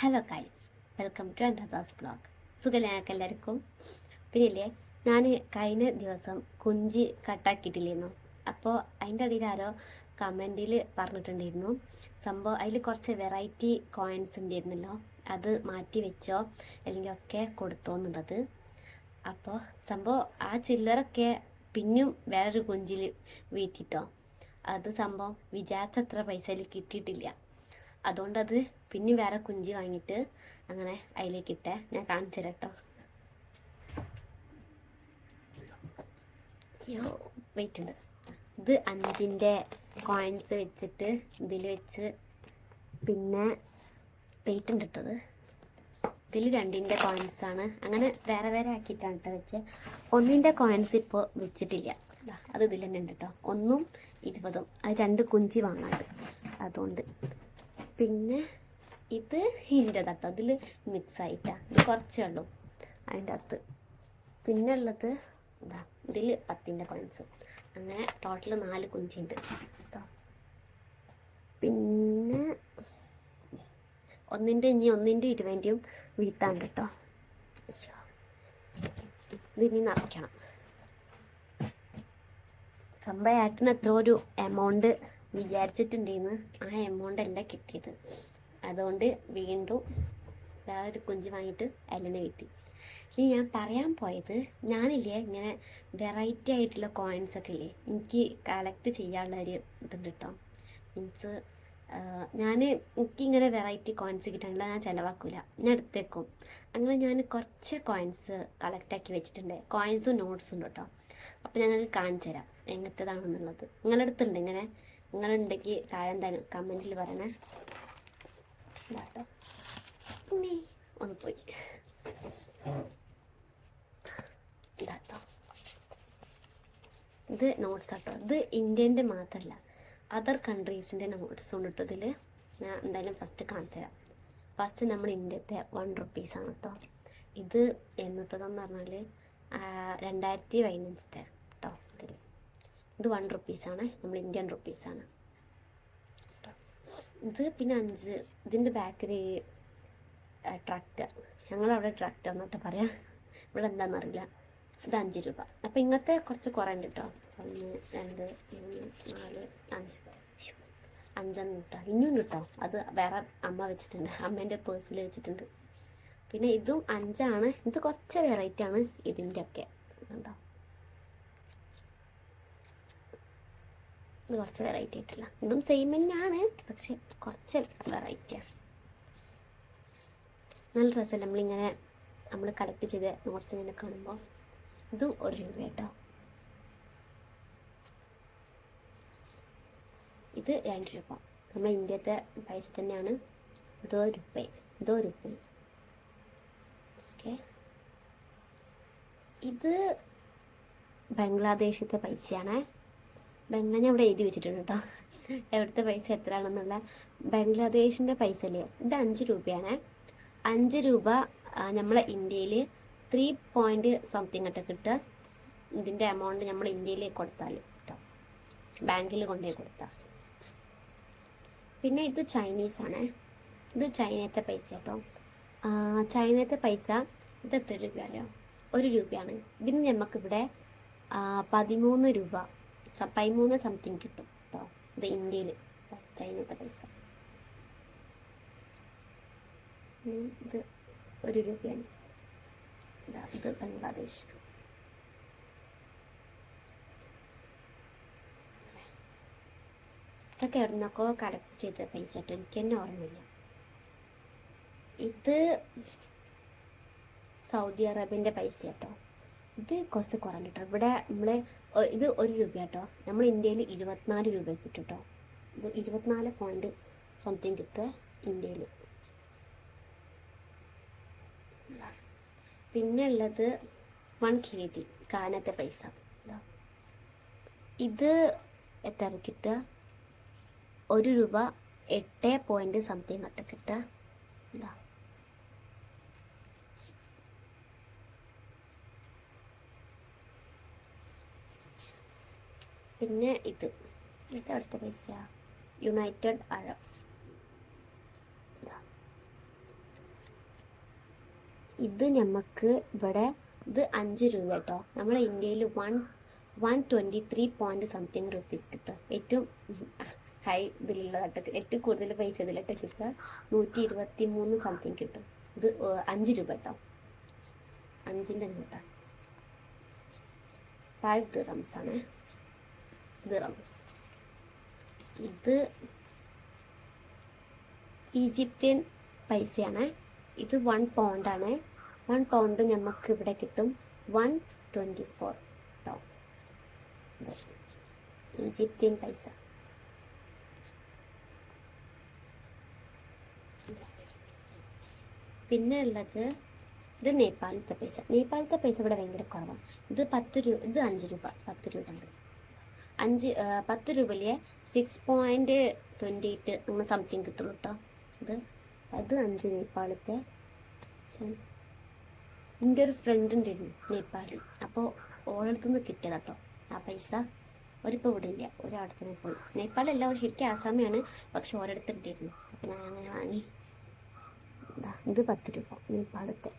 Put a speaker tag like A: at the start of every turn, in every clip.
A: Hello guys welcome to Andas blog സുഖല്ലേ ഞങ്ങൾക്ക് എല്ലാവർക്കും? പിന്നില്ലേ ഞാൻ കഴിഞ്ഞ ദിവസം കുഞ്ചി കട്ടാക്കിയിട്ടില്ലായിരുന്നു അപ്പോൾ അതിന്റെ ഇടയിൽ ആരോ കമന്റിൽ പറഞ്ഞിട്ടുണ്ടായിരുന്നു. സംഭവം അതിൽ കുറച്ച് വെറൈറ്റി കോയിൻസ് ഉണ്ടായിരുന്നല്ലോ. അത് മാറ്റി വെച്ചോ അല്ലെങ്കിൽ ഒക്കെ കൊടുത്തോ എന്നുള്ളത്. അപ്പോൾ സംഭവം ആ ചില്ലറൊക്കെ പിന്നും വേറൊരു കുഞ്ചിൽ വീറ്റിട്ടോ അത് സംഭവം വിചാരിച്ചത്ര പൈസയിൽ കിട്ടിയിട്ടില്ല. അതുകൊണ്ട് അത് പിന്നെ വേറെ കുഞ്ചി വാങ്ങിയിട്ട് അങ്ങനെ അതിലേക്ക് ഇട്ടേ ഞാൻ കാണിച്ചു തരാം വെയിറ്റ് ഉണ്ട്. ഇത് അഞ്ചിന്റെ കോയിൻസ് വെച്ചിട്ട് ഇതിൽ വെച്ച് പിന്നെ വെയിറ്റ് ഉണ്ട് കേട്ടത് ഇതിൽ രണ്ടിന്റെ കോയിൻസ് ആണ്. അങ്ങനെ വേറെ വേറെ ആക്കിയിട്ടാണ് കേട്ടോ വെച്ച്. ഒന്നിന്റെ കോയിൻസ് ഇപ്പോൾ വെച്ചിട്ടില്ല. അത് ഇതിൽ തന്നെ ഉണ്ട് കേട്ടോ. ഒന്നും ഇരുപതും. അത് രണ്ട് കുഞ്ചി വാങ്ങാണ്ട്. അതുകൊണ്ട് പിന്നെ ഇത് ഹിന്റെ തട്ടോ അതിൽ മിക്സ് ആയിട്ടാണ് ഇത് കുറച്ചേ ഉള്ളൂ. അതിന്റെ അകത്ത്. പിന്നെ ഉള്ളത് ഇതാ ഇതിൽ പത്തിന്റെ കോയിൻസ്. അങ്ങനെ ടോട്ടൽ നാല് കുഞ്ചിണ്ട്. കേട്ടോ പിന്നെ ഒന്നിന്റെ ഇനി ഒന്നിന്റെ ഇരുപതിന്റെയും വീട്ടാണ് കേട്ടോ. ഇതിനി നിറയ്ക്കണം. സംഭവം ഏട്ടന് എത്ര ഒരു എമൗണ്ട് വിചാരിച്ചിട്ടുണ്ടെന്ന് ആ എമൗണ്ട് അല്ല കിട്ടിയത്. അതുകൊണ്ട് വീണ്ടും വേറൊരു കുഞ്ച് വാങ്ങിയിട്ട് അതിനെ കിട്ടി ഇനി ഞാൻ പറയാൻ പോയത് ഞാനില്ലേ ഇങ്ങനെ വെറൈറ്റി ആയിട്ടുള്ള കോയിൻസ് ഒക്കെ ഇല്ലേ എനിക്ക് കളക്ട് ചെയ്യാനുള്ള ഒരു ഇതുണ്ട് കേട്ടോ മീൻസ് ഞാൻ എനിക്കിങ്ങനെ വെറൈറ്റി കോയിൻസ് കിട്ടാനുള്ള ഞാൻ ചിലവാക്കില്ല ഞാൻ എടുത്തേക്കും. അങ്ങനെ ഞാൻ കുറച്ച് കോയിൻസ് കളക്റ്റാക്കി വെച്ചിട്ടുണ്ട്. കോയിൻസും നോട്ട്സും ഉണ്ട് കേട്ടോ അപ്പോൾ ഞങ്ങൾക്ക് കാണിച്ചു തരാം എങ്ങനത്തേതാണെന്നുള്ളത്. നിങ്ങളുടെ ഇങ്ങനെ നിങ്ങളുണ്ടെങ്കിൽ താഴെ എന്തായാലും കമന്റിൽ പറയണേ. ഉമ്മി, ഒന്ന് പോയി. ഇത് നോട്ട്സ് ആട്ടോ ഇത് ഇന്ത്യന്റെ മാത്രമല്ല അതർ കൺട്രീസിന്റെ നോട്ട്സ് ഉണ്ട് ഇതിൽ ഞാൻ എന്തായാലും ഫസ്റ്റ് കാണിച്ചു തരാം. ഫസ്റ്റ് നമ്മൾ ഇന്ത്യത്തെ വൺ റുപ്പീസാണ് കേട്ടോ ഇത് എന്നത്തതെന്ന് പറഞ്ഞാൽ രണ്ടായിരത്തി പതിനഞ്ചത്തെ ഇത് വൺ റുപ്പീസാണ് നമ്മൾ ഇന്ത്യൻ റുപ്പീസാണ് ഇത് പിന്നെ അഞ്ച്. ഇതിന്റെ ബാക്കിൽ ട്രാക്ടർ ഞങ്ങളവിടെ ട്രാക്ടർ എന്നിട്ട് പറയാം. ഇവിടെ എന്താണെന്നറിയില്ല ഇത് അഞ്ച് രൂപ. അപ്പം ഇങ്ങനത്തെ കുറച്ച് കുറയുണ്ട് കേട്ടോ ഒന്ന് രണ്ട് മൂന്ന് നാല് അഞ്ച്. അഞ്ചെന്ന് കേട്ടോ ഇനിയും കേട്ടോ അത് വേറെ അമ്മ വെച്ചിട്ടുണ്ട്. അമ്മേന്റെ പേഴ്സിൽ വെച്ചിട്ടുണ്ട്. പിന്നെ ഇതും അഞ്ചാണ്. ഇത് കുറച്ച് വെറൈറ്റി ആണ് ഇതിന്റെ ഒക്കെ കണ്ടോ? ഇത് കുറച്ച് വെറൈറ്റി ആയിട്ടുള്ള ഇതും സെയിം തന്നെയാണ് പക്ഷെ കുറച്ച് വെറൈറ്റിയാണ് നല്ല രസമല്ല നമ്മളിങ്ങനെ നമ്മൾ കളക്ട് ചെയ്ത് നോട്ട്സ് ഇങ്ങനെ കാണുമ്പോൾ ഇതും ഒരു രൂപ കേട്ടോ. ഇത് രണ്ട് രൂപ. നമ്മൾ ഇന്ത്യത്തെ പൈസ തന്നെയാണ്. ഇതോ രൂപ. ഇതോ രൂപ. ഓക്കെ ഇത് ബംഗ്ലാദേശത്തെ പൈസയാണ്. ബംഗ്ലാ ഞാൻ ഇവിടെ എഴുതി വെച്ചിട്ടുണ്ട് കേട്ടോ എവിടുത്തെ പൈസ എത്രയാണെന്നുള്ള. ബംഗ്ലാദേശിന്റെ പൈസ അല്ലേ? ഇത് അഞ്ച് രൂപയാണ്. അഞ്ച് രൂപ നമ്മളെ ഇന്ത്യയിൽ ത്രീ പോയിന്റ് സംതിങ് ആയിട്ട് കിട്ടുക. ഇതിന്റെ എമൗണ്ട് നമ്മൾ ഇന്ത്യയിൽ കൊടുത്താൽ കേട്ടോ ബാങ്കിൽ കൊണ്ടുപോയി കൊടുത്താൽ പിന്നെ ഇത് ചൈനീസ് ആണ്. ഇത് ചൈനത്തെ പൈസ കേട്ടോ ചൈനത്തെ പൈസ ഇത് എത്ര രൂപ ഒരു രൂപയാണ്. ഇതിന് നമുക്കിവിടെ പതിമൂന്ന് രൂപ പതിമൂന്ന് സംതിങ് കിട്ടും കേട്ടോ ഇത് ഇന്ത്യയിൽ ചൈനത്തെ പൈസ. ഇത് ഒരു രൂപയാണ്. ഇത് ബംഗ്ലാദേശ്. ഇതൊക്കെ എവിടുന്നൊക്കെ കളക്ട് ചെയ്ത പൈസ കേട്ടോ എനിക്ക് തന്നെ ഓർമ്മയില്ല. ഇത് സൗദി അറേബ്യന്റെ പൈസ കേട്ടോ ഇത് കുറച്ച് കുറഞ്ഞു കേട്ടോ. ഇവിടെ നമ്മൾ ഇത് ഒരു രൂപ കേട്ടോ. നമ്മൾ ഇന്ത്യയിൽ ഇരുപത്തിനാല് രൂപ കിട്ടും കേട്ടോ. ഇത് ഇരുപത്തിനാല് പോയിന്റ് സംതിങ് കിട്ടുക ഇന്ത്യയിൽ. പിന്നെ ഉള്ളത് വൺ കെ ജി കാനത്തെ പൈസ. ഇതാ. എത്ര കിട്ടുക? ഒരു രൂപ എട്ട് പോയിന്റ് സംതിങ് കിട്ടുക. പിന്നെ ഇത്. ഇത് അടുത്ത പൈസ. യുണൈറ്റഡ് അറബ് ഇത്. നമുക്ക് ഇവിടെ ഇത് അഞ്ച് രൂപ കേട്ടോ നമ്മുടെ ഇന്ത്യയിൽ one one twenty three point something rupees കിട്ടും ഏറ്റവും ഹൈ ഇതിലുള്ള ഘട്ടത്തിൽ ഏറ്റവും കൂടുതൽ പൈസ ഇതിലിട്ട് കിട്ടുക. നൂറ്റി ഇരുപത്തി മൂന്ന് സംതിങ് കിട്ടും. ഇത് അഞ്ച് രൂപ കേട്ടോ അഞ്ചിന്റെ നോട്ടാണ് ഫൈവ് ദിറംസ് ആണ്. ദിറംസ് ഇത് ഈജിപ്ത്യൻ പൈസയാണ്. ഇത് വൺ പൗണ്ടാണ് വൺ പൗണ്ട് നമുക്ക് ഇവിടെ കിട്ടും. വൺ ട്വന്റി ഫോർ കേട്ടോ ഈജിപ്ഷ്യൻ പൈസ. പിന്നെ ഉള്ളത് ഇത് നേപ്പാളത്തെ പൈസ. നേപ്പാളത്തെ പൈസ ഇവിടെ ഭയങ്കര കുറവാണ്. ഇത് പത്ത് രൂപ ഇത് അഞ്ച് രൂപ പത്ത് രൂപ. ഉണ്ട് അഞ്ച് പത്ത് രൂപയിലെ സിക്സ് പോയിന്റ് ട്വന്റി എയ്റ്റ് അങ്ങനെ സംതിങ് കിട്ടുള്ളൂ കേട്ടോ ഇത് അത് അഞ്ച് നേപ്പാളത്തെ എന്റെ ഒരു ഫ്രണ്ട് ഉണ്ടായിരുന്നു നേപ്പാളി അപ്പോൾ ഓളടുത്തു നിന്ന് കിട്ടിയതാ കേട്ടോ ആ പൈസ ഒരിപ്പോൾ ഇവിടെ ഇല്ല ഒരാടെ തന്നെ പോയി. നേപ്പാളല്ല ഒരു ശരിക്കും ആസാമിയാണ്. പക്ഷെ ഓരോരുത്തർ ഉണ്ടായിരുന്നു അപ്പോൾ ഞാൻ അങ്ങനെ വാങ്ങി. ഇത് പത്ത് രൂപ നേപ്പാളത്തെ.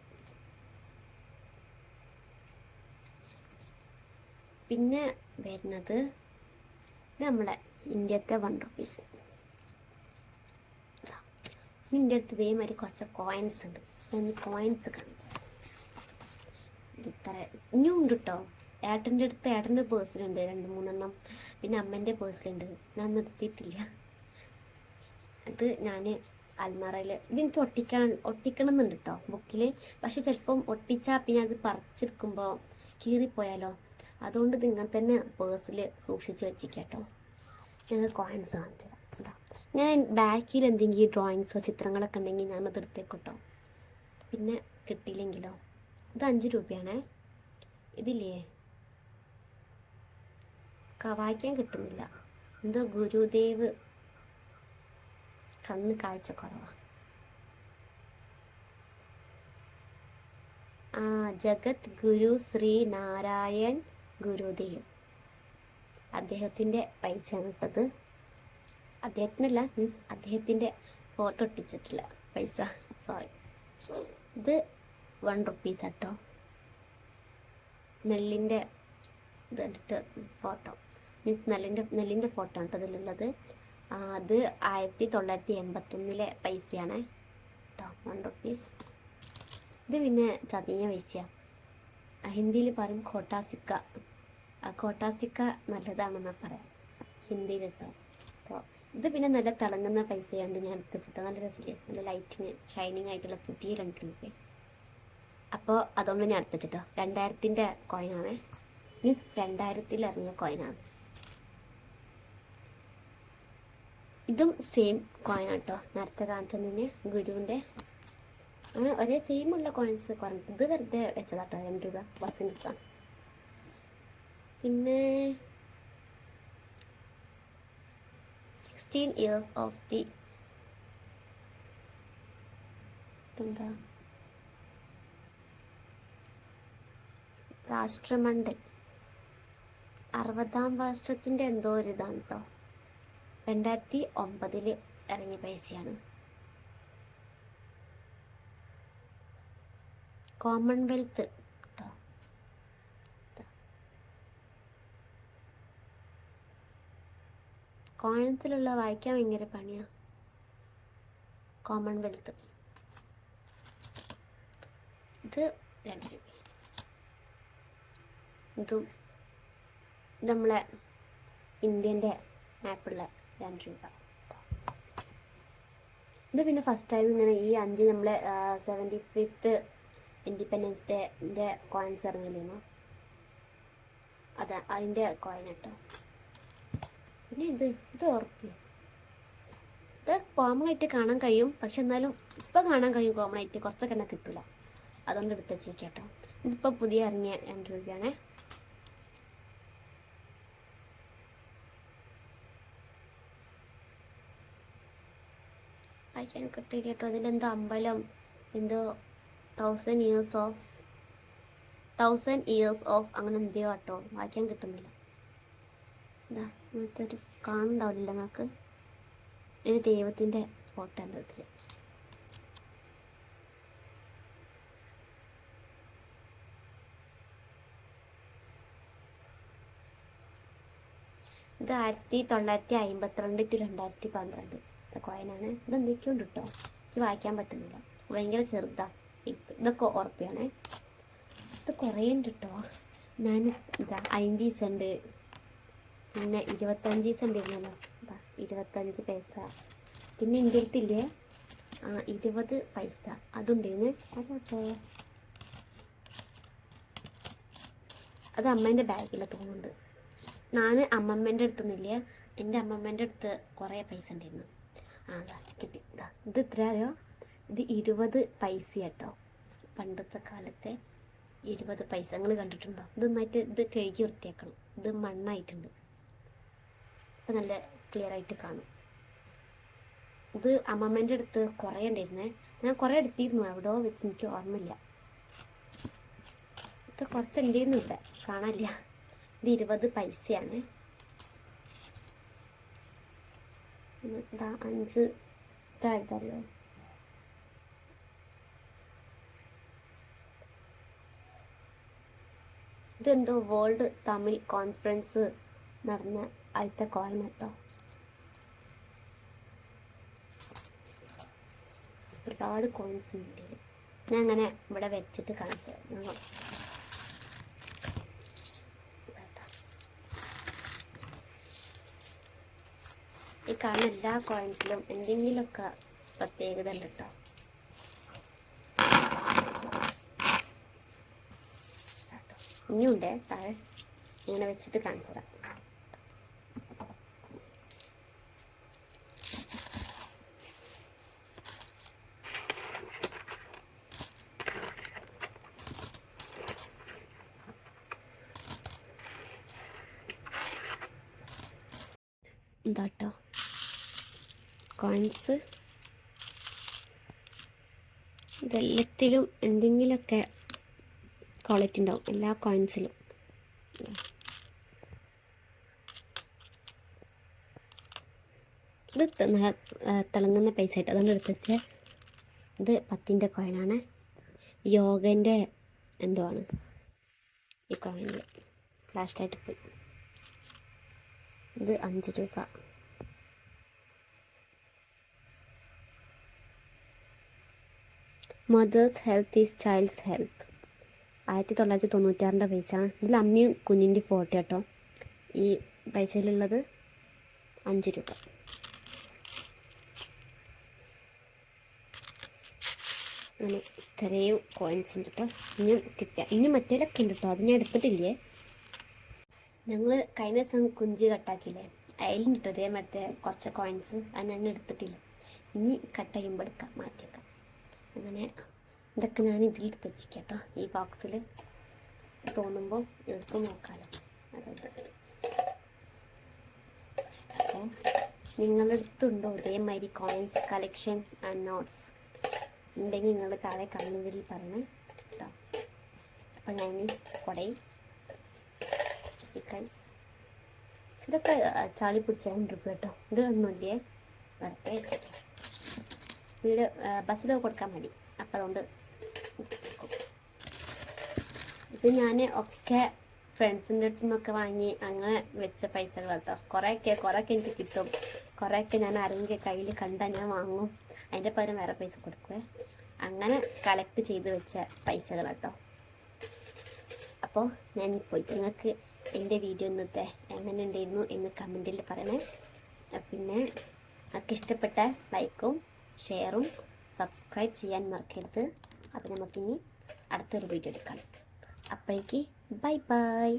A: പിന്നെ വരുന്നത് ഇത് നമ്മുടെ ഇന്ത്യത്തെ വൺ റുപ്പീസ് അടുത്ത് ഇതേമാതിരി കുറച്ച് കോയിൻസ് ഉണ്ട്. ഞാൻ കോയിൻസ് കാണിച്ചു ഇനിയും ഉണ്ട് കേട്ടോ ഏട്ടന്റെ അടുത്ത് ഏട്ടന്റെ പേഴ്സിലുണ്ട് രണ്ട് മൂന്നെണ്ണം. പിന്നെ അമ്മേന്റെ പേഴ്സിലുണ്ട് ഞാൻ നിർത്തിയിട്ടില്ല. അത് ഞാൻ അൽമാറയിൽ ഇതെനിക്ക് ഒട്ടിക്കാൻ ഒട്ടിക്കണം എന്നുണ്ട് കേട്ടോ ബുക്കിൽ പക്ഷെ ചിലപ്പം ഒട്ടിച്ചാൽ പിന്നെ അത് പറിച്ചെടുക്കുമ്പോൾ കീറിപ്പോയാലോ? അതുകൊണ്ട് നിങ്ങൾ തന്നെ പേഴ്സിൽ സൂക്ഷിച്ച് വെച്ചിട്ടോ ഞങ്ങൾ കോയിൻസ് കാണിച്ചു തരാം ഞാൻ ബാക്കിൽ എന്തെങ്കിലും ഡ്രോയിങ്സോ ചിത്രങ്ങളൊക്കെ ഉണ്ടെങ്കിൽ ഞാനത് എടുത്തേക്കോട്ടോ. പിന്നെ കിട്ടിയില്ലെങ്കിലോ? ഇത് അഞ്ച് രൂപയാണേ. ഇതില്ലേ? വായിക്കാൻ കിട്ടുന്നില്ല. എന്തോ ഗുരുദേവ് കണ്ണ് കാഴ്ച കുറവാ. ആ ജഗത് ഗുരു ശ്രീ നാരായൺ ഗുരുദേവ്. അദ്ദേഹത്തിന്റെ പൈസയാണ് ഇട്ടത് അദ്ദേഹത്തിനല്ല മീൻസ് അദ്ദേഹത്തിന്റെ ഫോട്ടോ ഒട്ടിച്ചിട്ടില്ല പൈസ സോറി ഇത് വൺ റുപ്പീസ് കേട്ടോ നെല്ലിന്റെ ഇതെടുത്ത് ഫോട്ടോ മീൻസ് നെല്ലിന്റെ നെല്ലിന്റെ ഫോട്ടോ ആണ് ഇതിലുള്ളത്. അത് ആയിരത്തി തൊള്ളായിരത്തി എൺപത്തൊന്നിലെ പൈസയാണ് കേട്ടോ വൺ റുപ്പീസ് ഇത് പിന്നെ ചതിഞ്ഞ പൈസയാണ് ഹിന്ദിയിൽ പറയും കോട്ടാ സിക്ക ആ കോട്ടാസിക്ക നല്ലതാണെന്നാണ് പറയാം. ഹിന്ദിയിൽ കേട്ടോ. സോ ഇത് പിന്നെ നല്ല തിളങ്ങുന്ന പൈസയുണ്ട് ഞാൻ എടുത്തിട്ട് നല്ല രസമില്ലേ നല്ല ലൈറ്റിങ് ഷൈനിങ് ആയിട്ടുള്ള പുതിയ രണ്ട് അപ്പോൾ അതുകൊണ്ട് ഞാൻ എടുത്തിട്ടോ രണ്ടായിരത്തിന്റെ കോയിനാണ് മീൻസ് രണ്ടായിരത്തിൽ ഇറങ്ങിയ കോയിനാണ് ഇതും സെയിം കോയിനാട്ടോ കേട്ടോ നേരത്തെ കാണിച്ചതിന് ഗുരുവിന്റെ അങ്ങനെ ഒരേ സെയിം ഉള്ള കോയിൻസ് കുറഞ്ഞു. ഇത് വെറുതെ വെച്ചതാട്ടോ രണ്ട് രൂപ ബസ്സിന് പിന്നെ സിക്സ്റ്റീൻ ഇയേഴ്സ് ഓഫ് ദി എന്താ രാഷ്ട്രമണ്ഡൽ. അറുപതാം വർഷത്തിന്റെ എന്തോ ഒരു ഇതാണ് കേട്ടോ രണ്ടായിരത്തി ഒമ്പതിൽ ഇറങ്ങിയ പൈസയാണ്. കോമൺവെൽത്ത് കോയത്തിലുള്ള വായിക്കാൻ ഭയങ്കര പണിയാ. കോമൺവെൽത്ത് ഇത് രണ്ട് രൂപ. ഇത് നമ്മളെ ഇന്ത്യന്റെ മാപ്പുള്ള രണ്ട് രൂപ. ഇത് പിന്നെ ഫസ്റ്റ് ടൈം ഇങ്ങനെ ഈ അഞ്ച് നമ്മളെ സെവന്റി ഫിഫ്ത്ത് ഇൻഡിപെൻഡൻസ് ഡേന്റെ കോയിൻസ് ഇറങ്ങിയിരുന്നു അതെ അതിന്റെ കോയിൻ കേട്ടോ പിന്നെ ഇത് ഇത് ഉറപ്പ്. ഇത് കോമൺ ആയിട്ട് കാണാൻ കഴിയും പക്ഷെ എന്നാലും ഇപ്പം കാണാൻ കഴിയും കോമൺ ആയിട്ട്. കുറച്ചൊക്കെ എന്നാൽ കിട്ടില്ല അതുകൊണ്ട് എടുത്ത് വെച്ചേക്കാം കേട്ടോ ഇതിപ്പോൾ പുതിയ ഇറങ്ങിയ രണ്ട് രൂപയാണേ. അയക്കാൻ കിട്ടിയിട്ടോ കേട്ടോ. അതിലെന്തോ അമ്പലം എന്തോ thousand years of thousand years of അങ്ങനെ എന്തെയോ കേട്ടോ വായിക്കാൻ കിട്ടുന്നില്ല. ഇന്നത്തെ ഒരു കാണുന്നുണ്ടാവില്ല നിങ്ങൾക്ക്. ഒരു ദൈവത്തിന്റെ ഫോട്ടോ ഉണ്ട് ഇതിൽ ഇത് ആയിരത്തി തൊള്ളായിരത്തി അമ്പത്തിരണ്ട് ടു രണ്ടായിരത്തി പന്ത്രണ്ട്. കോയിനാണ് ഇത് എന്തൊക്കെയുണ്ട് കേട്ടോ എനിക്ക് വായിക്കാൻ പറ്റുന്നില്ല. ഭയങ്കര ചെറുതാണ് ഇത് ഇതൊക്കെ ഉറപ്പിയാണേ ഇത് കുറേ ഉണ്ട് കേട്ടോ ഞാൻ ഇതാ അമ്പത് സെന്റ് പിന്നെ ഇരുപത്തഞ്ച് സെന്റ് ഇരുന്നല്ലോ ഇതാ ഇരുപത്തഞ്ച് പൈസ. പിന്നെ എന്റെ അടുത്തില്ലേ? ആ ഇരുപത് പൈസ. അതുണ്ടായിരുന്നു അതാട്ടോ. അത് അമ്മേന്റെ ബാഗിലാണ് തോന്നുന്നുണ്ട്. ഞാൻ അമ്മമ്മേന്റെ അടുത്തൊന്നുമില്ല എന്റെ അമ്മമ്മേന്റെ അടുത്ത് കുറേ പൈസ ഉണ്ടായിരുന്നു ആ കിട്ടി. ഇത്. ഇത്ര അറിയോ? ഇത് ഇരുപത് പൈസ കേട്ടോ പണ്ടത്തെ കാലത്തെ ഇരുപത് പൈസ. നിങ്ങൾ കണ്ടിട്ടുണ്ടോ? ഇത് നന്നായിട്ട് ഇത് കഴുകി വൃത്തിയാക്കണം. ഇത് മണ്ണായിട്ടുണ്ട്. അപ്പം നല്ല ക്ലിയർ ആയിട്ട് കാണും. ഇത് അമ്മമ്മേന്റെ അടുത്ത് കുറേ ഉണ്ടായിരുന്നേ. ഞാൻ കുറേ എടുത്തിരുന്നു. എവിടെയോ വെച്ച് എനിക്ക് ഓർമ്മയില്ല. ഇത് കുറച്ചുണ്ടായിരുന്നു ഇവിടെ. കാണാനില്ല. ഇത് ഇരുപത് പൈസയാണ്. അഞ്ച് ഇതാ അഞ്ച് എന്തോ വേൾഡ് തമിഴ് കോൺഫറൻസ് നടന്ന ആദ്യത്തെ കോയിൻ കേട്ടോ. ഒരുപാട് കോയിൻസ് ഉണ്ട് ഞാൻ അങ്ങനെ ഇവിടെ വെച്ചിട്ട് കാണിച്ചു. ഈ കാണുന്ന എല്ലാ കോയിൻസിലും എന്തെങ്കിലുമൊക്കെ പ്രത്യേകത ഉണ്ട് കേട്ടോ. ഇനിയുണ്ടേ താഴെ ഇങ്ങനെ വെച്ചിട്ട് കാണിച്ചു എന്താട്ടോ? കോയിൻസ്? ഇതെല്ലാത്തിലും എന്തെങ്കിലുമൊക്കെ ക്വാളിറ്റി ഉണ്ടാവും എല്ലാ കോയിൻസിലും. ഇത് തിളങ്ങുന്ന പൈസ ആയിട്ട് അതുകൊണ്ട് എടുത്ത് വെച്ചേ ഇത് പത്തിന്റെ കോയിനാണ്. യോഗന്റെ എന്തോ ആണ് ഈ കോയിനിൽ ലാസ്റ്റായിട്ട് പോയി. ഇത് അഞ്ച് രൂപ. Mother's health is child's health ആയിരത്തി തൊള്ളായിരത്തി തൊണ്ണൂറ്റാറിന്റെ ആണ് ഇതിൽ അമ്മയും കുഞ്ഞിന്റെ ഫോട്ടോ കേട്ടോ. ഈ പൈസയിലുള്ളത് അഞ്ച് രൂപ. അങ്ങനെ ഇത്രയും കോയിൻസ് ഉണ്ട് കേട്ടോ. ഇനി കിട്ടുക ഇനി മറ്റേലൊക്കെ ഉണ്ട് കേട്ടോ. അത് ഞാൻ എടുത്തിട്ടില്ലേ? ഞങ്ങൾ കഴിഞ്ഞ ദിവസം കുഞ്ചി കട്ടാക്കിയില്ലേ? അയലും കിട്ടും ഇതേ മറ്റേ കുറച്ച് കോയിൻസ് അത് ഞാൻ എടുത്തിട്ടില്ല. ഇനി കട്ട് ചെയ്യുമ്പോൾ എടുക്കാം മാറ്റിയേക്കാം. അങ്ങനെ ഇതൊക്കെ ഞാൻ ഇതിലെടുത്ത് വെച്ചിരിക്കാം കേട്ടോ ഈ ബോക്സിൽ തോന്നുമ്പോൾ എടുത്ത് നോക്കാമല്ലോ അതായത് നിങ്ങളെടുത്തുണ്ടോ ഇതേമാതിരി കോയിൻസ് കളക്ഷൻ ആൻഡ് നോട്ട്സ് ഉണ്ടെങ്കിൽ നിങ്ങൾ താഴെ കമന്റിൽ പറയണേ കേട്ടോ. അപ്പം ഞാൻ കുടയും ചിക്കൻ ഇതൊക്കെ ചാളി പിടിച്ച രണ്ട് രൂപ കേട്ടോ. ഇത് ഒന്നുമില്ലേ? വെറുതെ വീട് ബസ്സിലൊക്കെ കൊടുക്കാൻ മതി. അപ്പം അതുകൊണ്ട് ഞാൻ ഒക്കെ ഫ്രണ്ട്സിന്റെ അടുത്ത് നിന്നൊക്കെ വാങ്ങി അങ്ങനെ വെച്ച പൈസകൾ കേട്ടോ കുറേയൊക്കെ കുറേയൊക്കെ എനിക്ക് കിട്ടും. കുറേയൊക്കെ ഞാൻ അറിഞ്ഞ കയ്യിൽ കണ്ടാൽ ഞാൻ വാങ്ങും. അതിന്റെ പകരം വേറെ പൈസ കൊടുക്കുവേ. അങ്ങനെ കളക്ട് ചെയ്ത് വെച്ച പൈസകൾ കേട്ടോ അപ്പോൾ ഞാൻ പോയി. നിങ്ങൾക്ക് എന്റെ വീഡിയോ ഇന്നത്തെ എങ്ങനെ ഉണ്ടായിരുന്നു എന്ന് കമന്റിൽ പറയണേ. പിന്നെ നിങ്ങൾക്ക് ഇഷ്ടപ്പെട്ട ലൈക്കും ഷെയറും സബ്സ്ക്രൈബ് ചെയ്യാൻ മറക്കരുത്. അപ്പോൾ നമുക്കിനി അടുത്തൊരു വീഡിയോ എടുക്കാം అప్పటికి బాయ్ బాయ్